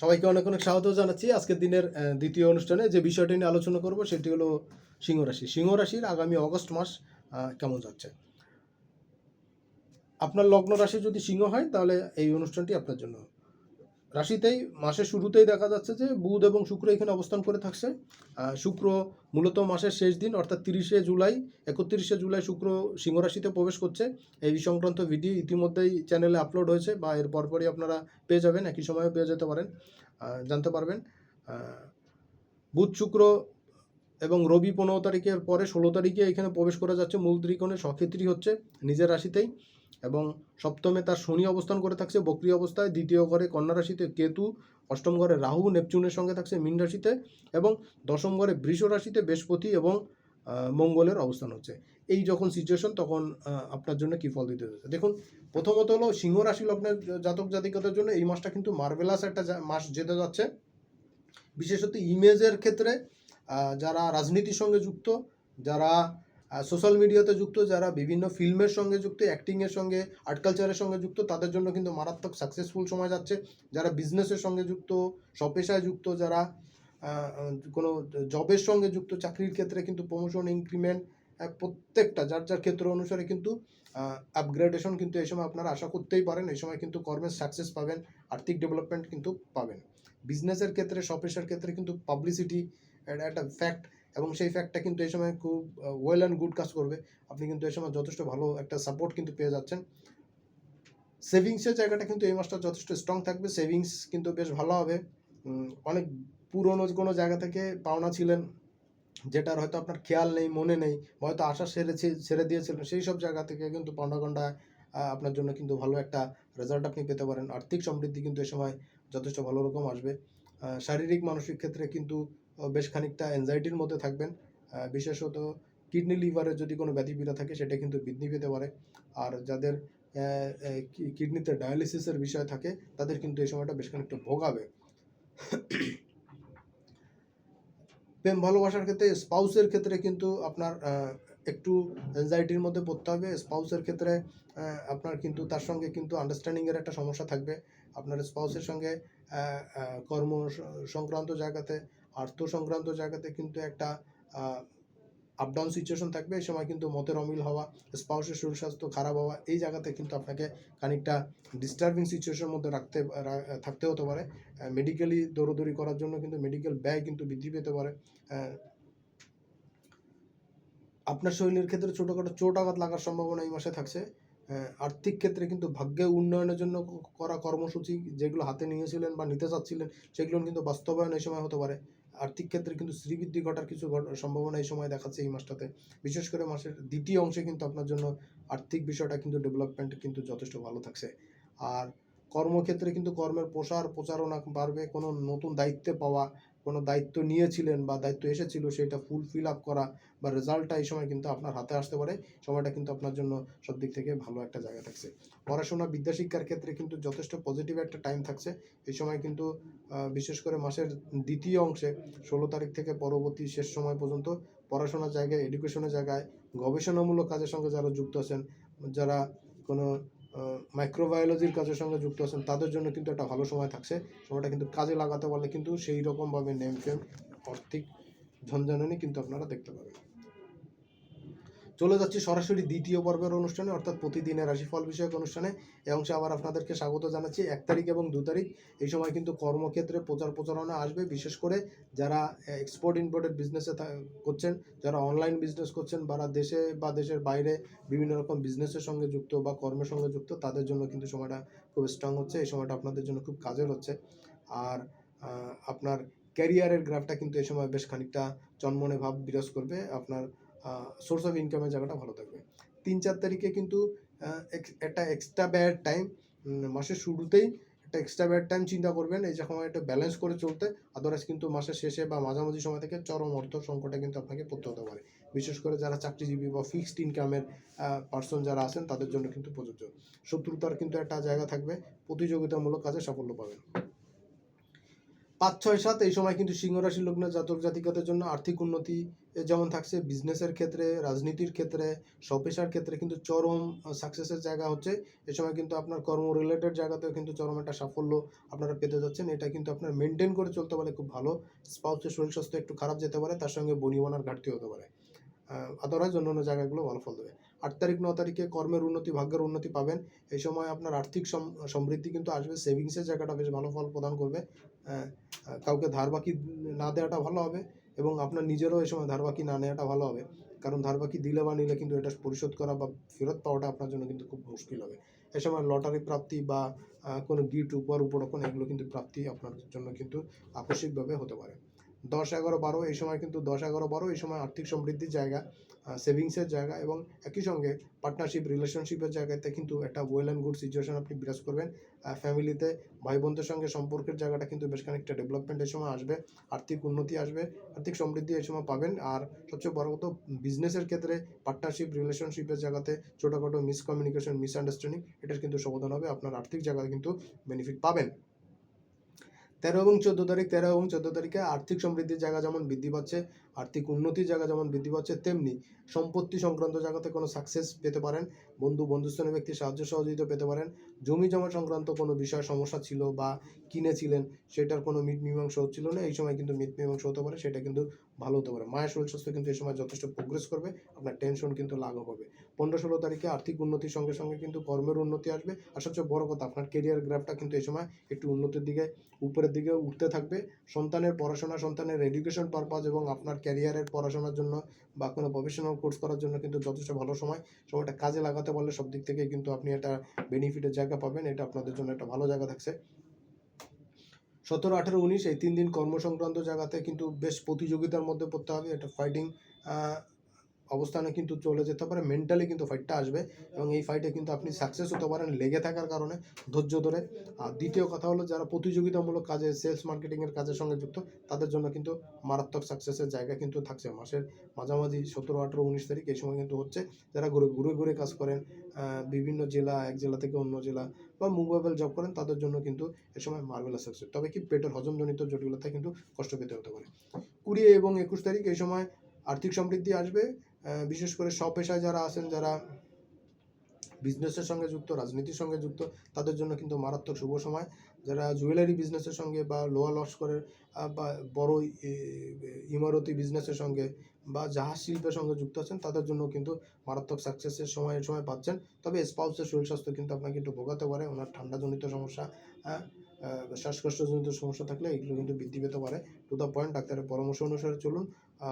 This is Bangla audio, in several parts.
সবাইকে অনেক অনেক স্বাগত জানাচ্ছি। আজকের দিনের দ্বিতীয় অনুষ্ঠানে যে বিষয়টি নিয়ে আলোচনা করব সেটি হলো সিংহ রাশি। সিংহ রাশির আগামী অগস্ট মাস কেমন যাচ্ছে? আপনার লগ্ন রাশি যদি সিংহ হয়, তাহলে এই অনুষ্ঠানটি আপনার জন্য রাশিতেই, মাসের শুরুতেই দেখা যাচ্ছে যে বুধ এবং শুক্র এখানে অবস্থান করে থাকছে। শুক্র মূলত মাসের শেষ দিন, অর্থাৎ তিরিশে জুলাই, একত্রিশে জুলাই শুক্র সিংহ রাশিতে প্রবেশ করছে। এই সংক্রান্ত ভিডিও ইতিমধ্যেই চ্যানেলে আপলোড হয়েছে বা এর পরপরই আপনারা পেয়ে যাবেন, একই সময়ে পেয়ে যেতে পারেন জানতে পারবেন। বুধ, শুক্র এবং রবি পনেরো তারিখের পরে ষোলো তারিখে এখানে প্রবেশ করা যাচ্ছে। মূল ত্রিকোণে সক্ষেত্রী হচ্ছে নিজের রাশিতেই। এবং সপ্তমে তার শনি অবস্থান করে থাকছে বক্রি অবস্থায়, দ্বিতীয় ঘরে কন্যা রাশিতে কেতু, অষ্টম ঘরে রাহু, নেপচুনের সঙ্গে থাকছে মীন রাশিতে এবং দশম ঘরে বৃষ রাশিতে বৃহস্পতি এবং মঙ্গলের অবস্থান হচ্ছে। এই যখন সিচুয়েশন তখন আপনার জন্য কী ফল দিতে যাচ্ছে দেখুন, প্রথমত হলো সিংহ রাশি লগ্নের জাতক জাতিকাদের জন্য এই মাসটা কিন্তু মার্ভেলাস একটা মাস যেতে যাচ্ছে। বিশেষত ইমেজের ক্ষেত্রে যারা রাজনীতির সঙ্গে যুক্ত, যারা সোশ্যাল মিডিয়াতে যুক্ত যারা বিভিন্ন ফিল্মের সঙ্গে যুক্ত, অ্যাক্টিংয়ের সঙ্গে, আর্ট কালচারের সঙ্গে যুক্ত, তাদের জন্য কিন্তু মারাত্মক সাকসেসফুল সময় যাচ্ছে। যারা বিজনেসের সঙ্গে যুক্ত স্বপেশায় যুক্ত, যারা কোনো জবের সঙ্গে যুক্ত, চাকরির ক্ষেত্রে কিন্তু প্রমোশন ইনক্রিমেন্ট প্রত্যেকটা, যার যার ক্ষেত্র অনুসারে কিন্তু আপগ্রেডেশন কিন্তু এই সময় আপনারা আশা করতেই পারেন, এই সময় কিন্তু কর্মের সাকসেস পাবেন, আর্থিক ডেভেলপমেন্ট কিন্তু পাবেন। বিজনেসের ক্ষেত্রে স্বপেশার ক্ষেত্রে কিন্তু পাবলিসিটি একটা ফ্যাক্ট এবং সেই ফ্যাক্টটা কিন্তু এই সময় খুব ওয়েল অ্যান্ড গুড কাজ করবে। আপনি কিন্তু এই সময় যথেষ্ট ভালো একটা সাপোর্ট কিন্তু পেয়ে যাচ্ছেন। সেভিংসের জায়গাটা কিন্তু এই মাসটা যথেষ্ট স্ট্রং থাকবে। সেভিংস কিন্তু বেশ ভালো হবে। অনেক পুরনো কোনো জায়গা থেকে পাওনা ছিলেন, যেটার হয়তো আপনার খেয়াল নেই, মনে নেই, হয়তো আশা সেরেছে ছেড়ে দিয়েছিলেন, সেই সব জায়গা থেকে কিন্তু পাওনা গন্ডা আপনার জন্য কিন্তু ভালো একটা রেজাল্ট আপনি পেতে পারেন। আর্থিক সমৃদ্ধি কিন্তু এ সময় যথেষ্ট ভালো রকম আসবে। শারীরিক, মানসিক ক্ষেত্রে কিন্তু বেশ খানিকটা অ্যাংজাইটির মধ্যে থাকবেন। বিশেষত কিডনি লিভারের যদি কোনো ব্যতিপীড়া থাকে, সেটা কিন্তু বৃদ্ধি পেতে পারে। আর যাদের কিডনিতে ডায়ালিসিসের বিষয় থাকে, তাদের কিন্তু এই সময়টা বেশ খানিকটা ভোগাবে। প্রেম ভালোবাসার ক্ষেত্রে স্পাউসের ক্ষেত্রে কিন্তু আপনার একটু অ্যাংজাইটির মধ্যে পড়তে হবে। স্পাউসের ক্ষেত্রে আপনার কিন্তু তার সঙ্গে কিন্তু আন্ডারস্ট্যান্ডিংয়ের একটা সমস্যা থাকবে। আপনার স্পাউসের সঙ্গে কর্ম সংক্রান্ত জায়গাতে আর্থ সংক্রান্ত জায়গাতে কিন্তু একটা আপ ডাউন সিচুয়েশন থাকবে। এই সময় কিন্তু মতের অমিল হওয়া, স্পাউসের শরীর স্বাস্থ্য খারাপ হওয়া, এই জায়গাতে কিন্তু আপনাকে খানিকটা ডিস্টার্বিং সিচুয়েশনের মধ্যে রাখতে থাকতে হতে পারে। মেডিকেলি দৌড়দৌড়ি করার জন্য কিন্তু মেডিকেল ব্যয় কিন্তু বৃদ্ধি পেতে পারে। আপনার শরীরের ক্ষেত্রে ছোটোখাটো চোট আঘাত লাগার সম্ভাবনা এই মাসে থাকছে। আর্থিক ক্ষেত্রে কিন্তু ভাগ্যে উন্নয়নের জন্য করা কর্মসূচি যেগুলো হাতে নিয়েছিলেন বা নিতে চাচ্ছিলেন, সেগুলো কিন্তু বাস্তবায়ন এই সময় হতে পারে। আর্থিক ক্ষেত্রে কিন্তু শ্রীবৃদ্ধি ঘটার কিছু সম্ভাবনা এই সময় দেখাচ্ছে এই মাসটাতে। বিশেষ করে মাসের দ্বিতীয় অংশে কিন্তু আপনার জন্য আর্থিক বিষয়টা কিন্তু ডেভেলপমেন্ট কিন্তু যথেষ্ট ভালো থাকছে। আর কর্মক্ষেত্রে কিন্তু কর্মের প্রসার প্রচারণা বাড়বে, কোনো নতুন দায়িত্বে পাওয়া কোনো দায়িত্ব নিয়েছিলেন বা দায়িত্ব এসেছিল সেটা ফুল ফিল আপ করা বা রেজাল্টটা এই সময় কিন্তু আপনার হাতে আসতে পারে। সময়টা কিন্তু আপনার জন্য সব দিক থেকে ভালো একটা জায়গা থাকছে। পড়াশোনা বিদ্যাশিক্ষার ক্ষেত্রে কিন্তু যথেষ্ট পজিটিভ একটা টাইম থাকছে। এই সময় কিন্তু বিশেষ করে মাসের দ্বিতীয় অংশে ষোলো তারিখ থেকে পরবর্তী শেষ সময় পর্যন্ত পড়াশোনার জায়গায় এডুকেশনের জায়গায় গবেষণামূলক কাজের সঙ্গে যারা যুক্ত আছেন, যারা কোনো মাইক্রোবায়োলজির কাজের সঙ্গে যুক্ত আছেন, তাদের জন্য কিন্তু একটা ভালো সময় থাকছে। সময়টা কিন্তু কাজে লাগাতে পারলে কিন্তু সেই রকমভাবে নেম ফেম আর্থিক ঝঞ্ঝানি কিন্তু আপনারা দেখতে পাবেন। চলে যাচ্ছি সরাসরি দ্বিতীয় পর্বের অনুষ্ঠানে, অর্থাৎ প্রতিদিনের রাশিফল বিষয়ক অনুষ্ঠানে। এই অংশে আবার আপনাদেরকে স্বাগত জানাচ্ছি। এক তারিখ এবং দু তারিখ, এই সময় কিন্তু কর্মক্ষেত্রে প্রচার প্রচারণা আসবে। বিশেষ করে যারা এক্সপোর্ট ইম্পোর্টের বিজনেসে করছেন, যারা অনলাইন বিজনেস করছেন বা দেশে বা দেশের বাইরে বিভিন্ন রকম বিজনেসের সঙ্গে যুক্ত বা কর্মের সঙ্গে যুক্ত, তাদের জন্য কিন্তু সময়টা খুব স্ট্রং হচ্ছে। এই সময়টা আপনাদের জন্য খুব কাজের হচ্ছে। আর আপনার ক্যারিয়ারের গ্রাফটা কিন্তু এই সময় বেশ খানিকটা চনমনে ভাব বিরাজ করবে। আপনার সোর্স অফ ইনকামের জায়গাটা ভালো থাকবে। তিন চার তারিখে কিন্তু একটা এক্সট্রা ব্যাড টাইম মাসের শুরুতেই একটা এক্সট্রা ব্যাড টাইম চিন্তা করবেন, এই যখন একটা ব্যালেন্স করে চলতে আদারওয়াইজ কিন্তু মাসের শেষে বা মাঝামাঝি সময় থেকে চরম অর্থ সংকটে কিন্তু আপনাকে পড়তে হতে পারে। বিশেষ করে যারা চাকরিজীবী বা ফিক্সড ইনকামের পার্সন যারা আছেন, তাদের জন্য কিন্তু প্রযোজ্য। শত্রুতার কিন্তু একটা জায়গা থাকবে, প্রতিযোগিতামূলক কাজে সাফল্য পাবেন। পাঁচ, ছয়, সাত, এই সময় কিন্তু সিংহ রাশি লগ্ন জাতক জাতিকাদের জন্য আর্থিক উন্নতি যেমন থাকছে বিজনেসের ক্ষেত্রে, রাজনীতির ক্ষেত্রে স্বপেশার ক্ষেত্রে কিন্তু চরম সাকসেসের জায়গা হচ্ছে। এ সময় কিন্তু আপনার কর্ম রিলেটেড জায়গাতেও কিন্তু চরম একটা সাফল্য আপনারা পেতে যাচ্ছেন। এটা কিন্তু আপনার মেনটেন করে চলতে পারলে খুব ভালো। স্পাউসের শরীর স্বাস্থ্য একটু খারাপ যেতে পারে, তার সঙ্গে বনিবনার ঘাটতি হতে পারে। আদারওয়াইজ অন্য অন্য জায়গাগুলো ভালো ফল দেবে। আট তারিখ, ন তারিখে কর্মের উন্নতি, ভাগ্যের উন্নতি পাবেন। এই সময় আপনার আর্থিক সম- সমৃদ্ধি কিন্তু আসবে। সেভিংসের জায়গাটা বেশ ভালো ফল প্রদান করবে। কাউকে ধার বাকি না দেওয়াটা ভালো হবে। এবং আপনার নিজেরও এই সময় ধার বাকি না নেওয়াটা ভালো হবে। কারণ ধার বাকি দিলে বা নিলে কিন্তু এটা পরিশোধ করা বা ফেরত পাওয়াটা আপনার জন্য কিন্তু খুব মুশকিল হবে। এ সময় লটারি প্রাপ্তি বা কোনো গিফট, উপহার, উপরক্ষণ এগুলো কিন্তু প্রাপ্তি আপনার জন্য কিন্তু আকস্মিকভাবে হতে পারে। দশ এগারো বারো এই সময় কিন্তু দশ এগারো বারো এই সময় আর্থিক সমৃদ্ধির জায়গা। সেভিংসের জায়গা এবং একই সঙ্গে পার্টনারশিপ রিলেশনশিপের জায়গাতে কিন্তু একটা ওয়েল অ্যান্ড গুড সিচুয়েশন আপনি বিরাজ করবেন। ফ্যামিলিতে ভাই বোনদের সঙ্গে সম্পর্কের জায়গাটা কিন্তু বেশ খানিকটা ডেভেলপমেন্ট এই সময় আসবে, আর্থিক উন্নতি আসবে, আর্থিক সমৃদ্ধি এই সময় পাবেন। আর সবচেয়ে বড় কথা বিজনেসের ক্ষেত্রে পার্টনারশিপ রিলেশনশিপের জায়গাতে ছোটোখাটো মিসকমিউনিকেশন মিসআন্ডারস্ট্যান্ডিং এটার কিন্তু সমাধান হবে। আপনার আর্থিক জায়গায় কিন্তু বেনিফিট পাবেন। তেরো এবং চোদ্দ তারিখ, তেরো এবং চোদ্দ তারিখে আর্থিক সমৃদ্ধির জায়গা যেমন বৃদ্ধি পাচ্ছে আর্থিক উন্নতির জায়গা যেমন বৃদ্ধি পাচ্ছে, তেমনি সম্পত্তি সংক্রান্ত জায়গাতে কোনো সাকসেস পেতে পারেন। বন্ধু বন্ধুস্থানীয় ব্যক্তির সাহায্য সহযোগিতা পেতে পারেন। জমি জমা সংক্রান্ত কোনো বিষয় সমস্যা ছিল বা কিনেছিলেন, সেটার কোনো মিট মীমাংসা হচ্ছিল না। এই সময় কিন্তু মিট মীমাংসা হতে পারে, সেটা কিন্তু ভালো হতে পারে। মায়ের শরীর স্বাস্থ্য কিন্তু এই সময় যথেষ্ট প্রোগ্রেস করবে, আপনার টেনশন কিন্তু লাঘব হবে। পনেরো ষোলো তারিখে আর্থিক উন্নতির সঙ্গে সঙ্গে কিন্তু কর্মের উন্নতি আসবে। আর সবচেয়ে বড় কথা, আপনার কেরিয়ার গ্রাফটা কিন্তু এই সময় একটু উন্নতির দিকে, উপরের দিকে উঠতে থাকবে। সন্তানের পড়াশোনা, সন্তানের এডুকেশন পারপাস এবং আপনার ক্যারিয়ারের পড়াশোনার জন্য বা কোনো প্রফেশনাল কোর্স করার জন্য কিন্তু যথেষ্ট ভালো সময় সময়টা কাজে লাগাতে পারলে সব দিক থেকে কিন্তু আপনি একটা বেনিফিটের জায়গা পাবেন। এটা আপনাদের জন্য একটা ভালো জায়গা থাকছে। সতেরো, আঠেরো, উনিশ, এই তিন দিন কর্মসংক্রান্ত জায়গাতে কিন্তু বেশ প্রতিযোগিতার মধ্যে পড়তে হবে। এটা ফাইটিং অবস্থানে কিন্তু চলে যেতে পারে মেন্টালি কিন্তু ফাইটটা আসবে এবং এই ফাইটে কিন্তু আপনি সাকসেস হতে পারেন লেগে থাকার কারণে ধৈর্য ধরে। আর দ্বিতীয় কথা হলো, যারা প্রতিযোগিতামূলক কাজে সেলস মার্কেটিংয়ের কাজের সঙ্গে যুক্ত, তাদের জন্য কিন্তু মারাত্মক সাকসেসের জায়গা কিন্তু থাকছে। মাসের মাঝামাঝি সতেরো, আঠেরো, উনিশ তারিখ এই সময় কিন্তু হচ্ছে, যারা ঘুরে ঘুরে ঘুরে কাজ করেন বিভিন্ন জেলা, এক জেলা থেকে অন্য জেলা বা মুভেবল জব করেন, তাদের জন্য কিন্তু এ সময় মার্বেলাস সাকসেস তবে কি পেটের হজমজনিত জটিলতায় কিন্তু কষ্ট পেতে হতে পারে। কুড়ি এবং একুশ তারিখ এই সময় আর্থিক সমৃদ্ধি আসবে বিশেষ করে স্বপেশায় যারা আছেন যারা বিজনেসের সঙ্গে যুক্ত রাজনীতির সঙ্গে যুক্ত তাদের জন্য কিন্তু মারাত্মক শুভ সময়। যারা জুয়েলারি বিজনেসের সঙ্গে বা লোহা লস্করের বা বড় ইমারতি বিজনেসের সঙ্গে বা জাহাজ শিল্পের সঙ্গে যুক্ত আছেন তাদের জন্য কিন্তু মারাত্মক সাকসেসের সময় সময় পাচ্ছেন। তবে স্পাউসের শরীর স্বাস্থ্য কিন্তু আপনাকে একটু ভোগাতে পারে ওনার ঠান্ডাজনিত সমস্যা হ্যাঁ, শ্বাসকষ্টজনিত সমস্যা থাকলে এগুলো কিন্তু বৃদ্ধি পেতে পারে। টু দ্য পয়েন্ট ডাক্তারের পরামর্শ অনুসারে চলুন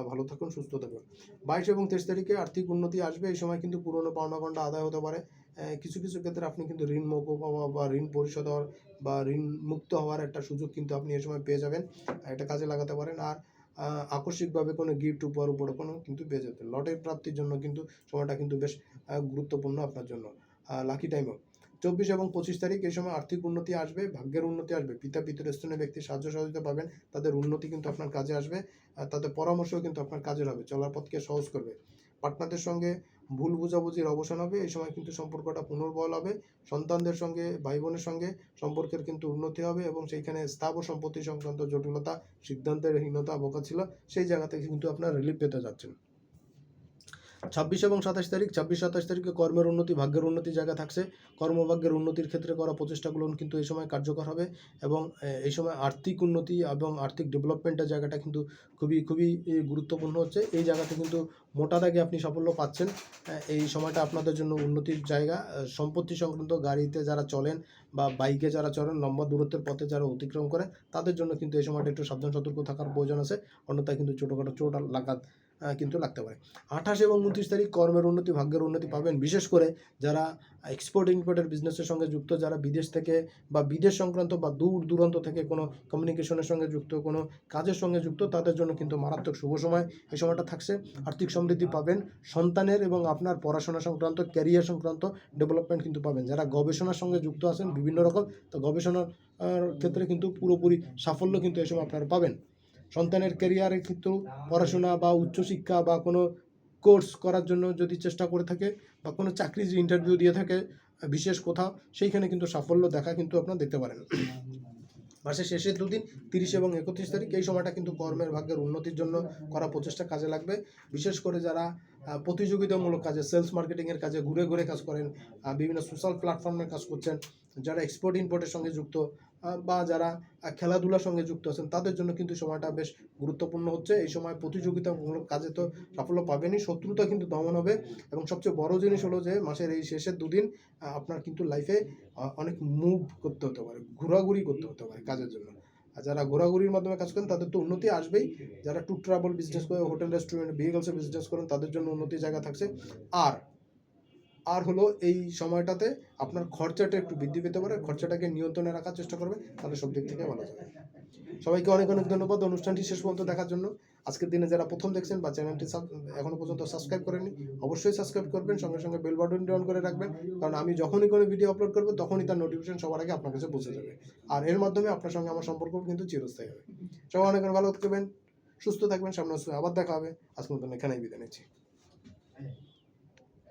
ভালো থাকুন, সুস্থ থাকুন। বাইশ এবং তেইশ তারিখে আর্থিক উন্নতি আসবে, এই সময় কিন্তু পুরনো পাওনা গন্ডা আদায় হতে পারে। কিছু কিছু ক্ষেত্রে আপনি কিন্তু ঋণ মৌকুব হওয়া বা ঋণ পরিশোধ হওয়ার বা ঋণ মুক্ত হওয়ার একটা সুযোগ কিন্তু আপনি এই সময় পেয়ে যাবেন, এটা কাজে লাগাতে পারেন। আর আকস্মিকভাবে কোনো গিফট উপহার উপরে কোনো কিন্তু পেয়ে যেতে লটের প্রাপ্তির জন্য কিন্তু সময়টা কিন্তু বেশ গুরুত্বপূর্ণ আপনার জন্য। লাকি টাইমও চব্বিশ এবং পঁচিশ তারিখ এই সময় আর্থিক উন্নতি আসবে, ভাগ্যের উন্নতি আসবে। পিতা পিতৃস্থানীয় ব্যক্তির সাহায্য সহযোগিতা পাবেন, তাদের উন্নতি কিন্তু আপনার কাজে আসবে, আর তাদের পরামর্শও কিন্তু আপনার কাজের হবে চলার পথকে সহজ করবে। পার্টনারদের সঙ্গে ভুল বোঝাবুঝির অবসান হবে, এই সময় কিন্তু সম্পর্কটা পুনর্বল হবে। সন্তানদের সঙ্গে ভাই বোনের সঙ্গে সম্পর্কের কিন্তু উন্নতি হবে এবং সেইখানে স্থাবর সম্পত্তি সংক্রান্ত জটিলতা, সিদ্ধান্তের হীনতা বোকা ছিল, সেই জায়গা থেকে কিন্তু আপনার রিলিফ পেতে যাচ্ছেন। ছাব্বিশ এবং সাতাশ তারিখ, ছাব্বিশ, সাতাশ তারিখে কর্মের উন্নতি, ভাগ্যের উন্নতি জায়গা থাকছে। কর্মভাগ্যের উন্নতির ক্ষেত্রে করা প্রচেষ্টাগুলো কিন্তু এই সময় কার্যকর হবে এবং এই সময় আর্থিক উন্নতি এবং আর্থিক ডেভেলপমেন্টের জায়গাটা কিন্তু খুবই খুবই গুরুত্বপূর্ণ হচ্ছে। এই জায়গাতে কিন্তু মোটা দাগে আপনি সাফল্য পাচ্ছেন। এই সময়টা আপনাদের জন্য উন্নতির জায়গা। সম্পত্তি সংক্রান্ত গাড়িতে যারা চলেন বা বাইকে যারা চলেন, লম্বা দূরত্বের পথে যারা অতিক্রম করে তাদের জন্য কিন্তু এই সময়টা একটু সাবধান, সতর্ক থাকার প্রয়োজন আছে। অন্যথায় কিন্তু ছোটোখাটো চোট লাগাত কিন্তু লাগতে পারে। আঠাশ এবং উনত্রিশ তারিখ কর্মের উন্নতি, ভাগ্যের উন্নতি পাবেন। বিশেষ করে যারা এক্সপোর্ট ইম্পোর্টের বিজনেসের সঙ্গে যুক্ত, যারা বিদেশ থেকে বা বিদেশ সংক্রান্ত বা দূর দূরান্ত থেকে কোনো কমিউনিকেশনের সঙ্গে যুক্ত, কোনো কাজের সঙ্গে যুক্ত, তাদের জন্য কিন্তু মারাত্মক শুভ সময় এই সময়টা থাকছে। আর্থিক সমৃদ্ধি পাবেন। সন্তানের এবং আপনার পড়াশোনা সংক্রান্ত ক্যারিয়ার সংক্রান্ত ডেভেলপমেন্ট কিন্তু পাবেন। যারা গবেষণার সঙ্গে যুক্ত আছেন বিভিন্ন রকম, তো গবেষণার ক্ষেত্রে কিন্তু পুরোপুরি সাফল্য কিন্তু এই সময় আপনারা পাবেন। সন্তানের ক্যারিয়ারে কিন্তু পড়াশোনা বা উচ্চশিক্ষা বা কোনো কোর্স করার জন্য যদি চেষ্টা করে থাকে বা কোনো চাকরির যে ইন্টারভিউ দিয়ে থাকে, বিশেষ কোথাও, সেইখানে কিন্তু সাফল্য দেখা কিন্তু আপনারা দেখতে পারেন। মাসের শেষের দুদিন, তিরিশ এবং একত্রিশ তারিখ, এই সময়টা কিন্তু কর্মের ভাগ্যের উন্নতির জন্য করা প্রচেষ্টা কাজে লাগবে। বিশেষ করে যারা প্রতিযোগিতামূলক কাজে সেলস মার্কেটিংয়ের কাজে ঘুরে ঘুরে কাজ করেন বিভিন্ন সোশ্যাল প্ল্যাটফর্মের কাজ করছেন, যারা এক্সপোর্ট ইম্পোর্টের সঙ্গে যুক্ত বা যারা খেলাধুলার সঙ্গে যুক্ত আছেন, তাদের জন্য কিন্তু সময়টা বেশ গুরুত্বপূর্ণ হচ্ছে। এই সময় প্রতিযোগিতামূলক কাজে তো সাফল্য পাবেনই, শত্রুতা কিন্তু দমন হবে। এবং সবচেয়ে বড় জিনিস হলো যে, মাসের এই শেষের দুদিন আপনার কিন্তু লাইফে অনেক মুভ করতে হতে পারে, ঘোরাঘুরি করতে হতে পারে কাজের জন্য। আর যারা ঘোরাঘুরির মাধ্যমে কাজ করেন, তাদের তো উন্নতি আসবেই। যারা ট্যুর ট্রাভেল বিজনেস করে হোটেল রেস্টুরেন্ট ভেহিকলসে বিজনেস করেন, তাদের জন্য উন্নতি জায়গা থাকছে। আর আর হলো এই সময়টাতে আপনার খরচাটা একটু বৃদ্ধি পেতে পারে, খরচাটাকে নিয়ন্ত্রণে রাখার চেষ্টা করবে, তাহলে সব দিক থেকে ভালো যাবে সবাইকে অনেক অনেক ধন্যবাদ, অনুষ্ঠানটি শেষ পর্যন্ত দেখার জন্য। আজকের দিনে যারা প্রথম দেখছেন বা চ্যানেলটি সাব- এখনও পর্যন্ত সাবস্ক্রাইব করেনি অবশ্যই সাবস্ক্রাইব করবেন, সঙ্গে সঙ্গে বেল বাটনটি অন করে রাখবেন, কারণ আমি যখনই কোনো ভিডিও আপলোড করব, তখনই তার নোটিফিকেশন সবার আগে আপনার কাছে পৌঁছে যাবে। আর এর মাধ্যমে আপনার সঙ্গে আমার সম্পর্ক কিন্তু চিরস্থায়ী হবে। সবাই অনেক ভালো থাকবেন, সুস্থ থাকবেন সামনে আবার দেখা হবে। আজকের মতন এখানেই বিদায় নিচ্ছি।